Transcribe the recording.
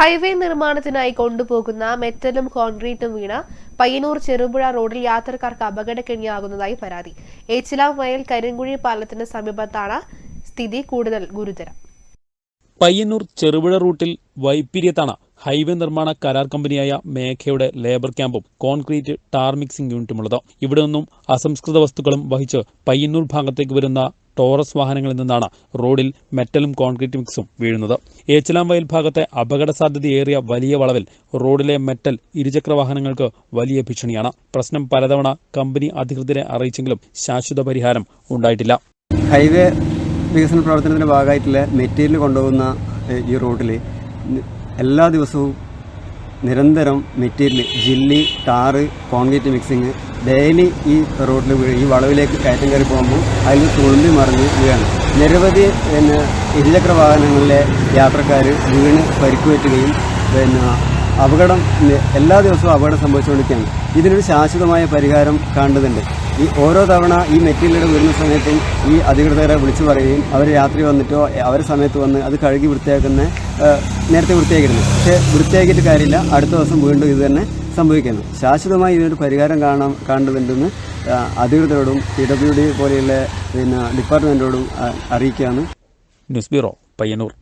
Highway നിർമ്മാണത്തിനായി കൊണ്ടുപോകുന്ന മെറ്റലും കോൺക്രീറ്റും വീണ പയ്യന്നൂർ ചെറുപുഴ റോഡിൽ യാത്രക്കാർക്ക് അപകടക്കെണിയാകുന്നതായി പരാതി. ഏച്ചിലാം വയൽ കരിങ്കുഴി പാലത്തിന് സമീപത്താണ് സ്ഥിതി കൂടുതൽ ഗുരുതരം. പയ്യന്നൂർ ചെറുപുഴ റൂട്ടിൽ വൈപ്പിര്യത്താണ് ഹൈവേ നിർമ്മാണ കരാർ കമ്പനിയായ മേഘയുടെ ലേബർ ക്യാമ്പും കോൺക്രീറ്റ് ടാർ മിക്സിംഗ് യൂണിറ്റുമുള്ളത് ഇവിടെ നിന്നും അസംസ്കൃത വസ്തുക്കളും വഹിച്ച് പയ്യന്നൂർ ഭാഗത്തേക്ക് വരുന്ന ടോറസ് വാഹനങ്ങളിൽ നിന്നാണ് റോഡിൽ മെറ്റലും കോൺക്രീറ്റ് മിക്സും വീഴുന്നത്. ഏച്ചലാംവയൽ ഭാഗത്തെ അപകട സാധ്യതയേറിയ വലിയ വളവിൽ റോഡിലെ മെറ്റൽ ഇരുചക്ര വാഹനങ്ങൾക്ക് വലിയ ഭീഷണിയാണ്. പ്രശ്നം പലതവണ കമ്പനി അധികൃതരെ അറിയിച്ചെങ്കിലും ശാശ്വത പരിഹാരം ഉണ്ടായിട്ടില്ല. ഹൈവേ വികസന പ്രവർത്തനത്തിന്റെ ഭാഗമായിട്ടുള്ള മെറ്റീരിയൽ കൊണ്ടുപോകുന്ന ഈ റോഡിൽ എല്ലാ ദിവസവും നിരന്തരം material jelly tar concrete mixing daily ഈ റോഡിൽ ഈ വളവിലേക്ക് കയറ്റം കയറി പോകുമ്പോൾ അതിൽ തുളുമ്പി മറിഞ്ഞ് വീഴാണ്. നിരവധി പിന്നെ ഇരുചക്ര വാഹനങ്ങളിലെ യാത്രക്കാർ വീണ് പരിക്കുപറ്റുകയും പിന്നെ അപകടം എല്ലാ ദിവസവും അപകടം സംഭവിച്ചുകൊണ്ടിരിക്കുകയാണ്. ഇതിനൊരു ശാശ്വതമായ പരിഹാരം കാണുന്നുണ്ട്. ഈ ഓരോ തവണ ഈ മെറ്റീരിയലുകൾ വരുന്ന സമയത്തും ഈ അധികൃതരെ വിളിച്ചു പറയുകയും അവർ രാത്രി വന്നിട്ടോ അവരെ സമയത്ത് വന്ന് അത് കഴുകി വൃത്തിയാക്കുന്ന നേരത്തെ വൃത്തിയാക്കിയിരുന്നു പക്ഷേ വൃത്തിയാക്കിയിട്ട് കാര്യമില്ല. അടുത്ത ദിവസം വീണ്ടും ഇത് തന്നെ സംഭവിക്കുന്നു. ശാശ്വതമായി ഇതിനൊരു പരിഹാരം കാണാൻ കാണേണ്ടതുണ്ടെന്ന് ഏഹ്, അധികൃതരോടും പി ഡബ്ല്യു ഡി പോലെയുള്ള പിന്നെ ഡിപ്പാർട്ട്മെന്റോടും അറിയിക്കുകയാണ്. News bureau Payyanur.